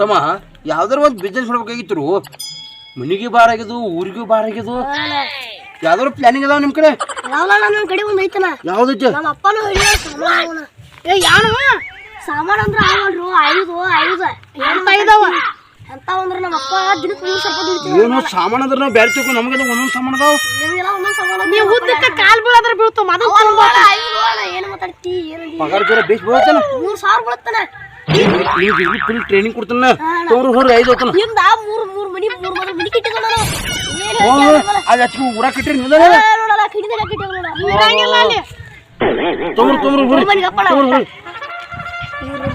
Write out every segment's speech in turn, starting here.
ತಮ್ಮ ಯಾವ್ದಾರ ಒಂದು ಬಿಸ್ನೆಸ್ ಮಾಡ್ಬೇಕಾಗಿತ್ತು ಮನೆಗೆ ಬಾರ್ ಆಗಿದ್ದು ಊರಿಗೂ ಬಾರ್ ಆಗಿದ್ದು ಯಾವ್ದಾರು ಪ್ಲಾನಿಂಗ್ ಅದಾವ ನಿಮ್ ಕಡೆ? ಯಾವಲ್ಲ ನನ್ನ ಕಡೆ ಒಂದು ಐತನ ಯಾವ್ದೈತೆ? ನಮ್ಮ ಅಪ್ಪನೂ ಹೇಳಿದ ಸಾಮಾನು. ಏ ಯಾನು ಸಾಮಾನು ಅಂದ್ರೆ ಅವಲ್ರು ಐದು ಐದು. ಎಂತ ಇದಾವ? ಎಂತ ಅಂದ್ರ ನಮ್ಮ ಅಪ್ಪ ದಿನಕ್ಕೆ ಒಂದ್ ಸ್ವಲ್ಪ ದುಡಿತೀವಿ ಏನು ಸಾಮಾನ್ ಅದ್ರ ನಾವು ಬ್ಯಾರೆ ತಿಳ್ಕೊ ನಮಗೆಲ್ಲ ಒಂದೊಂದು ಸಾಮಾನು ಅದಾವ? ನಿಮ್ಗೆಲ್ಲ ಒಂದೊಂದ್ ಸಾಮಾನು ನೀವು ಉದ್ದಕ್ಕೆ ಕಾಲ್ ಬೀಳಾದ್ರೆ ಬೀಳ್ತು ಮೊದಲು ಏನು ಮಾತಾಡ್ತಿ ಏನು ಪಗಾರ ಜೋರ ಬೇಸ್ ಬೀಳ್ತಾನೆ ಮೂರು ಸಾವಿರ ಬೀಳತ್ತಾನೆ ನೀವು ಫುಲ್ ಟ್ರೈನಿಂಗ್ ಕೊಡ್ತಾನ ತೊಗೊಂಡ್ರು ಹೊರ ಐದು ಹೋತನ ಹಿಂದ ಮೂರ್ ಮೂರ್ ಮನಿ ಮೂರ್ ಮನಿ ಮನಿ ಕಿಟ್ಟಿದ ನಾನು ಅದು ಹಚ್ಕೊ ಊರಾಗ ಕಟ್ಟಿರಿ ನಿಲ್ಲ ನೋಡಲ್ಲ ಕಿಡಿದಾಗ ಕಿಟ್ಟಿದ ಅಲ್ಲಿ ತೊಗೊಂಡ್ರು ತೊಗೊಂಡ್ರು ಬರ್ರಿ ಮನಿಗೆ ಅಪ್ಪಣ ತೊಗೊಂಡ್ರು ಬರ್ರಿ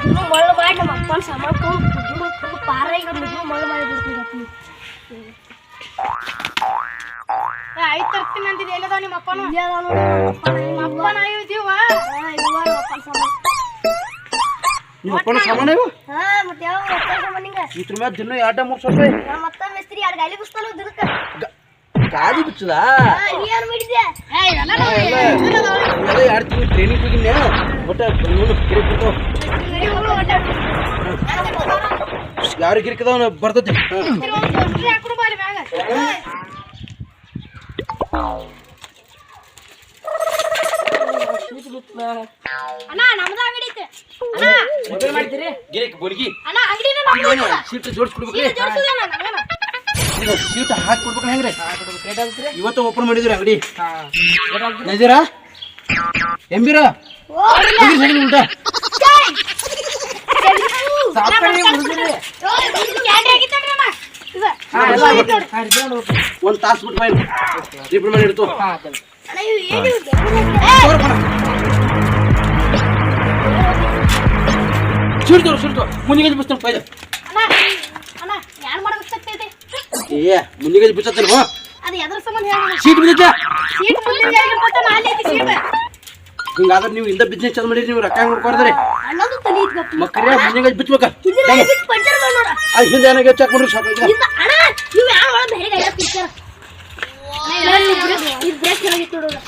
ಇವ್ರು ಮಳ್ಳು ಮಾಡಿ ನಮ್ಮ ಅಪ್ಪನ ಸಾಮಾನು ತೊಗೊಂಡು ಪಾರ ಈಗ ನಿಜ ಮಳ್ಳು ಮಾಡಿ ಬಿಡ್ತೀನಿ ಐದ್ ತರ್ತೀನಿ ಅಂತಿದ್ ಎಲ್ಲದಾವ ನಿಮ್ಮ ಅಪ್ಪನು ಇಲ್ಲೇ ಅದಾವ ನೋಡಿ ನಮ್ಮ ಅಪ್ಪನ ಅಪ್ಪನ ಇದೀವ ಹಾ, ಇವ ನಮ್ಮ ಅಪ್ಪನ ಸಾಮಾನು ನಿಮ್ಮ ಅಪ್ಪನ ಸಾಮಾನ ಇವು? ಹಾ ಮತ್ತೆ ಯಾವ ಅಪ್ಪನ ಸಾಮಾನು ನಿಂಗೆ? ಇದ್ರ ಮ್ಯಾಲ ದಿನ ಎರಡು ಮೂರು ಸಾವಿರ ರೂಪಾಯಿ ನಮ್ಮ ಅತ್ತ ಮಿಸ್ತ್ರಿ ಎರಡು ಗಾಲಿ ಬಿಸ್ತಾನು ದಿನಕ್ಕೆ. ಗಾಡಿ ಬಿಚ್ಚದ ಹಾ ನೀ ಏನು ಮಾಡಿದ್ಯಾ? ಎಲ್ಲ ಎರಡು ತಿಂಗಳು ಟ್ರೈನಿಂಗ್ ಹೋಗಿನ್ನೆ ಬಟ್ ನೋಡು ಗಿರಿ ಬಿಡ್ತಾವ ಯಾರು ಗಿರಿಕದವ ಬರ್ತೈತಿ? ಹಾಕೊಂಡು ಅಣ್ಣ ನಮ್ದ ಅಂಗಡಿ ಐತೆ. ಅಣ್ಣ. ಗಿರಿಕ್ ಬೋಲ್ಗಿ ಅಣ್ಣ ಅಂಗಡಿನ ನಮ್ದು ಸೀಟ್ ಜೋಡಿಸ್ಕೊಡ್ಬೇಕ್ರಿ ಜೋಡ್ಸುದಣ್ಣ ನಮ್ಗೇನ ಈಗ ಸೀಟ್ ಹಾಕಿ ಕೊಡ್ಬೇಕು ಹೆಂಗ್ರಿ? ಇವತ್ತು ಓಪನ್ ಮಾಡಿದ್ರಿ ಅಂಗಡಿ. ನಜೀರಾ ಎಂಬಿರ? ಆಗಿತ್ತಣ್ಣ ಅಣ್ಣ ಇದು ಒಂದು ತಾಸು ಬಿಟ್ಟು ಬಾಯ್ ರಿಪೇರ್ ಮಾಡಿ ಇಡ್ತು. ಅಣ್ಣ ಇವು? ಸೀಟ್ ತೋ ಮುಂದಿಗೆ ಬಿಡ್ತಾನೆ ಪೈದ ಅಣ್ಣ ಅಣ್ಣ ಯಾರು ಮಾಡ್ಬೇಕಾಗ್ತೈತೆ ಏ ಮುಂದಿಗೆ ಬಿಡ್ತಾನೆ ಹೋ ಅದು ಎದ್ರ ಸಂಬಂಧ ಹೇಳಿ ಸೀಟ್ ಬಿದ್ದೈತೆ ಸೀಟ್ ಐತಿ ಸೀಟ್ ಹಿಂಗಾದ್ರೆ ನೀವು ಇಂದ ಬಿಸ್ನೆಸ್ ಚಾಲು ಮಾಡಿರಿ ನೀವು ರೊಕ್ಕ ಹೆಂಗ್ ನೋಡ್ಕೊಡ್ರಿ ಅಣ್ಣಂದು ತಲಿ ಗೊತ್ತು. ಮಕ್ಕಳೇ ಮುಂದಿಗೆ ಬಿಚ್ಚಬೇಕ ಹಿಂದೆ ಏನಾಗ ಚೆಕ್ ಮಾಡ್ರಿ ಸಾಕಾಗಿದೆ ಅಣ್ಣ ನೀವು ಯಾರು ಒಳಗೆ ಬೇರೆ ಗಾಡಿ ಹಾಕ್ತಿರ್ತಾರ? ಇದು ಬ್ರೇಕ್ ಚೆನ್ನಾಗಿತ್ತು ನೋಡು.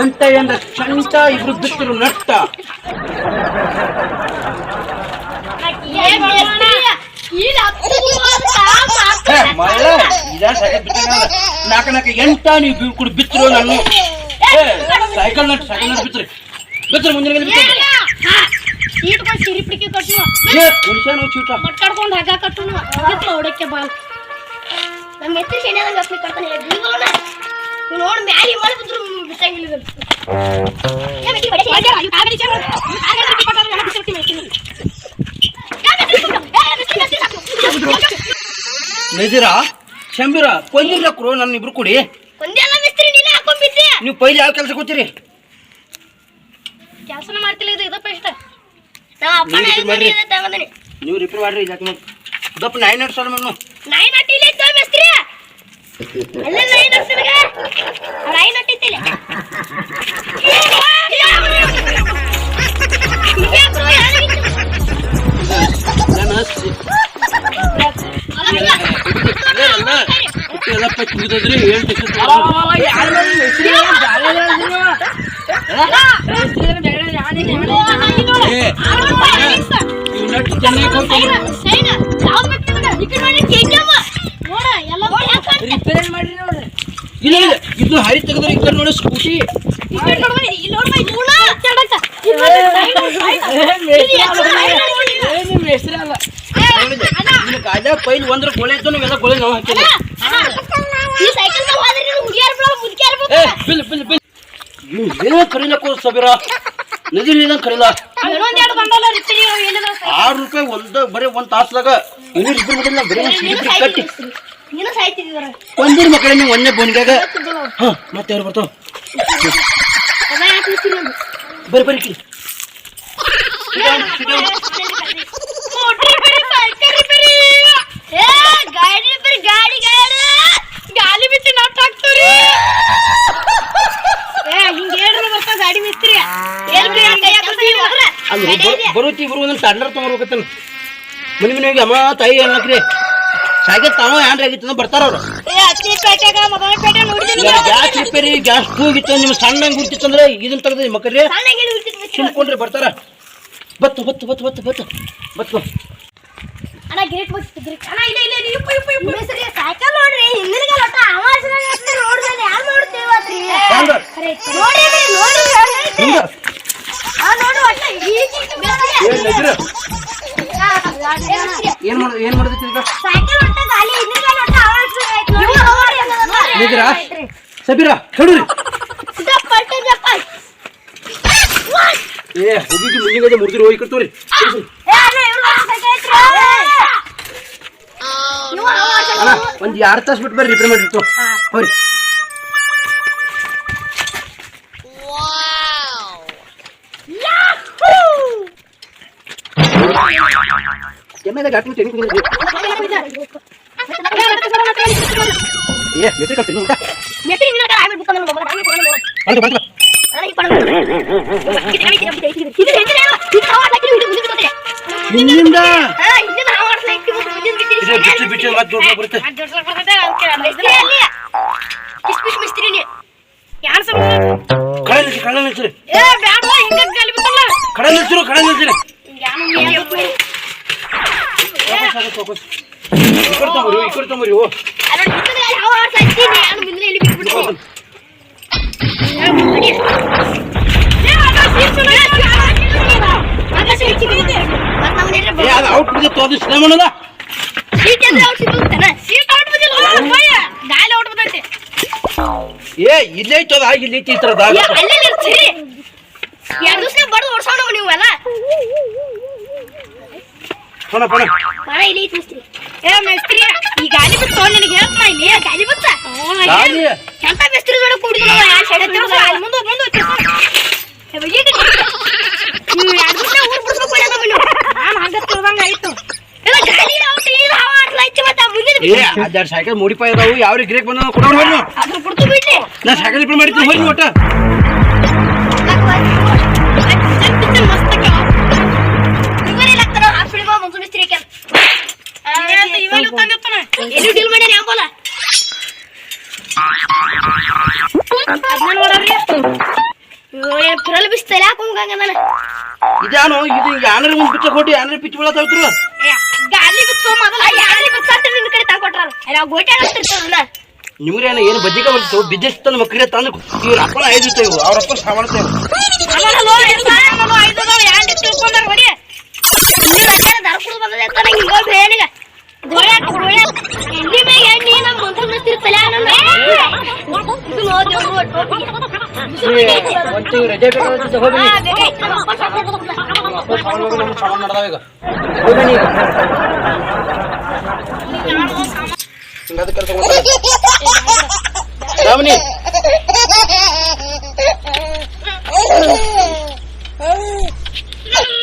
ಎಂಟ ಎಂದ ಚಂಟ ಇಬ್ರು ಬಿತ್ತರು ನಟ್ಟ. ನಾಕ ನಾಕ ಎಂಟ ನೀವು ಕೂಡ ಬಿತ್ತರು ನಾನು. ಸೈಕಲ್ ನಟ್ ಸೈಕಲ್ ನಟ್ ಬಿತ್ರಿ ಬಿತ್ರಿ ಮುಂದಿನ ಬಿತ್ರಿ ಸೀಟ್ಗಳು ಸಿರಿಪಿಡಿಕೆ ಕಟ್ಟು ಏ ಪುರುಷನು ಚೀಟ. ಮಟ್ಟಾಡ್ಕೊಂಡು ಹಗ್ಗ ಕಟ್ಟು ಹೊಡಕ್ಕೆ ಬಾಲ್ ನಮ್ಮ ಎತ್ತಿ ಶೆಣ್ಯಾದಂಗ ಅಪ್ಲಿ ಕಟ್ತಾನೆ ಬೀಳ್ಬೋಣ ನೋಡ್ ಮ್ಯಾಲಿ ಮಾಡಿ ಬಿದ್ರು ಬಿಟ್ಟಂಗಿಲ್ಲ. ನಜೀರ ಶಂಬೀರ ಹಾಕ್ರು ನನ್ನ ಇಬ್ರು ಕೂಡಿ. ನೀವು ಪೈಲಿ ಯಾವ ಕೆಲಸ ಕೂತೀರಿ ಕೆಲಸನ ಮಾಡ್ತಿಲ್ಲ ಇದು ಇದಪ್ಪ ಇಷ್ಟ ನಮ್ಮ ಅಪ್ಪನ ನೀವ್ ಮಾಡ್ರಿ. ರಿಪೇರ್ ಮಾಡ್ರಿ ದಪ್ಪ ನೈನ್ ನಟ್ ಸಲ ನೈನ್ ನಾಯಿ ನಟ್ಟಿಲ್ಲ ಇತ್ತು ಮಿಸ್ತ್ರಿ ಅಲ್ಲ ನಾನು ಎಲ್ಲ ಪಚ್ಚಿ ಟಿಕೆಟ್ ಏ, ಎಲ್ಲ ಇಲ್ಲ ಇದು ಹರಿ ತೆಗೆದ್ರೆ ಈ ಕಡೆ ನೋಡಿ ಸ್ಕೂಟಿ ಗಾಜ ಪೈಲ್ ಒಂದ್ರ ಗೊಳೆ ಇತ್ತು ನೀವೆಲ್ಲ ಗೊಳೆ ನಾವು ಹಾಕಿಲ್ಲ ಬಿಲ್ ಬಿಲ್. ಬಿಲ್ ಏನೋ ಕರೀಲಕ್ಕೂ ಸಬಿರ? ನದಿ ನೀದಂಗೆ ಕರೀಲ ಇನ್ನೊಂದೆರಡು ಬಂಡಲ್ಲ ರಿಪೇರಿ ಏನಿಲ್ಲ ಆರು ರೂಪಾಯಿ ಒಂದ ಬರೀ ಒಂದ್ ತಾಸ್ದಾಗ ಇನ್ನೂರು ಇಬ್ಬರು ಮಾಡಿಲ್ಲ ಬರೀ ಒಂದು ಸಿಡಿ ಕಟ್ಟಿ ಒಂದಿನ ಮಕ್ಕಳೇ ನೀವು ಒಂದೇ ಬೋನಿಗಾಗ ಹಾ ಮತ್ತೆ ಯಾರು ಬರ್ತಾವ ಬರ್ರಿ ಬರ್ರಿ ಕಿಡಿ ಗಾಡಿ ರಿಪೇರಿ ಗಾಡಿ ಗಾಡಿ ಗಾಲಿ ಬಿಟ್ಟು ನಟ್ ಹಾಕ್ತೀವ್ರಿ ಏ ಹಿಂಗ ಹೇಳ್ರಿ ಬರ್ತಾವ ಗಾಡಿ ಮಿಸ್ತ್ರಿ ಎಲ್ರಿ ಕೈ ಹಾಕೋತೀವಿ ಅಲ್ಲಿ ಬರುತ್ತಿ ಬರು ಒಂದೊಂದು ಟಂಡರ್ ತೊಗೊಂಡ್ಬೇಕತ್ತನ ಮನೆ ಮನೆ ಹೋಗಿ ಅಮ್ಮ ತಾಯಿ ಅನ್ನಕ್ರಿ ಸಾಗೆ ತಾವ ಏನ್ರ ಆಗಿತ್ತು ಬರ್ತಾರ ಅವ್ರು. ಗ್ಯಾಸ್ ರಿಪೇರಿ ಗ್ಯಾಸ್ ಹೋಗಿತ್ತು ನಿಮ್ಮ ಸಣ್ಣ ಗುರ್ತಿತ್ತಂದ್ರೆ ಇದನ್ನ ತೆಗ್ದು ಮಕ್ಕಳ್ರಿ ಸಣ್ಣಗೆ ಉಳಿತಿದ್ವಿ ಸುಮ್ಕೊಂಡ್ರೆ ಬರ್ತಾರ. ಬತ್ತು ಬತ್ತು ಬತ್ತು ಬತ್ತು ಬತ್ತು ಬತ್ತು. ಅಣ್ಣ ಗೇಟ್ ಗ್ರೇಟ್ ಅಣ್ಣ ಇಲ್ಲ ಇಲ್ಲ ನೀವು ಸರಿ ಸೈಕಲ್ ನೋಡ್ರಿ ಏನ್ ಮಾಡ ಏನ್ ಮಾಡಿದ್ರಿ ನೋಡಿ ಸಬೀರಾ ಕಡುರಿ ಏ ಹೋಗಿ ಮುಂದಿಗೆ ಮುರಿದಿರು ಹೋಗಿ ಅಣ್ಣ ಒಂದ್ ಎರಡು ತಾಸು ಬಿಟ್ಟು ಬರ್ರಿ ರಿಪೇರ್ ಮಾಡಿರ್ತು ಹೋರಿ ಎಮ್ಮೆದ ಗಾಟ್ಲು ತೆಗಿ ಏ ಮೆಟ್ರಿ ಕಲ್ತೀನಿ ಊಟ ನೆಟ್ಟಿ ನಿನ್ನ ಕಡೆ ಆಗ್ಬಿಟ್ಟು ಬಂದ ನಮ್ಮ ಮನೆ ಹಾಕಿ ಬರ್ತದೆ ನಿನ್ನಿಂದ ಹಾ ಇದನ್ನ ಅವಾಜ್ ಹಾಕಿ ಮುಂದೆ ಇದು ಬಿಟ್ಟು ಬಿಚ್ಚು ಬಿಚ್ಚು ಮತ್ತೆ ದೊಡ್ಡ ಬರುತ್ತೆ ಕಿಸ್ಮಿಸ್ ಮಿಸ್ತ್ರಿನೇ ಯಾರು ಸಮ ಕಡೆ ನಿಲ್ಸಿ ಕಡೆ ನಿಲ್ಸಿರಿ ಏ ಬ್ಯಾಡ ಹಿಂಗ ಗಾಲಿ ಬಿತ್ತಲ್ಲ ಕಡೆ ನಿಲ್ಸಿರು. ಕಡೆ ನಿಲ್ಸಿರಿ ಔಟ್ ಬಿದ್ದು ಅದು ಶ್ರಮಣದ ಸೀಟ್ ಅಂದ್ರೆ ಅವ್ರು ಸಿಗ್ತಾನೆ ಸೀಟ್ ಔಟ್ ಬಂದಿಲ್ಲ ಅಯ್ಯ ಗಾಲಿ ಔಟ್ ಬಂದೈತಿ ಏ ಇಲ್ಲೇ ಐತದ ಐತಿ ಅಲ್ಲೇ ಇರ್ತೀರಿ ಎರಡು ದಿವಸ ಬಡ್ದು ನೀವು ನೀವೆಲ್ಲ ಪಣ ಪಣ. ಇಲ್ಲಿ ಮಿಸ್ತ್ರಿ ಏ ಮೇಸ್ತ್ರಿ ಈ ಗಾಲಿ ಬಿಟ್ಟು ನಿನಗೆ ಹೇಳ್ತಾ ಇಲ್ಲಿ ಏ ಗಾಲಿ ಬಚ್ಚ ಗಾಲಿ? ಎಂತ ಮಿಸ್ತ್ರಿ ಜೋಡ ಕೂಡಿದ್ರು ಯಾರು ಶೆಡ್ ತಿರ್ಸ, ಅಲ್ಲಿ ಮುಂದೆ ಮುಂದೆ. ನೀವು ದಿವಸ ಊರ್ ನಾನು ಹಂಗ ಆಯ್ತು. ಸೈಕಲ್ ಮೋಡಿಫೈ ಅದಾವು ಯಾವ ಗ್ರೇಕ್ ಬಂದ ಕೊಡೋಣ ನಾ ಸೈಕಲ್ ರಿಪೇರ್ ಮಾಡಿದ್ದೀನಿ ಹೋಗಿ ಒಟ್ಟ. ಪುರಲ್ ಬಿಸ್ತಲ್ಲ ಹಾಕೊಂಗಂಗ ನಾನು? ಇದಾನು ಇದು ಯಾನರ ಮುಂದೆ ಬಿಚ್ಚ ಕೊಟ್ಟು ಯಾನರ ಪಿಚ್ ಬೀಳತ್ತಾವ್ರು ಗಾಲಿ ಬಿಚ್ಚೋ ಮೊದಲ ಗಾಲಿ ಬಿಚ್ಚಾತ ನಿನ್ನ ಕಡೆ ತಗೊಟ್ರಲ್ಲ ಎಲ್ಲ ಗೋಟೆ ಆಗ್ತಿರ್ತಾರಲ್ಲ ನಿಮ್ರೇನ ಏನು ಬದ್ದಿಕ ಬರ್ತು ಬಿದ್ದೆಸ್ ತಂದು ಮಕ್ಕಳಿಗೆ ತಂದು ಇವ್ರ ಅಪ್ಪನ ಐದು ಇರ್ತೇವೆ ಅವ್ರ ಅಪ್ಪ ಆಮೇಲೆ ಐದು ತಿಳ್ಕೊಂಡಾರ ಹೊಡಿ. ದರ ಬಂದದ ಅಂತ ನಂಗೆ ಗೋಳೆ ಹಾಕ ಗೋಳೆ ಎಣ್ಣೆ ಮೇಲೆ ಎಣ್ಣೆ ನಮ್ಮ ಮಂತ್ರ ಮಿಸ್ತಿರ್ತಲ್ಲ ನನ್ನ ಇದು ನೋಡಿ ಅವ್ರು ಟೋಪಿಗೆ ಒಂದು ತಿಂಗಳು ರಜೆ ಬೇಕಾಗುತ್ತೆ ಹೋಗಿ ಹಾ ಬೇಕಾಯ್ತು ನಮ್ಮ ಅಪ್ಪ ಸಾಕು ಅಪ್ಪ ಸಾಮಾನು ಹೋಗಿ ನಮ್ಮ ಸಾಮಾನು ನಡೆದಾವ ಈಗ ಹೋಗಿ ಈಗ ಹಿಂಗೆ ಅದಕ್ಕೆ ಕರ್ಕೊಂಡು ರಾಮನಿ ಅಯ್ಯೋ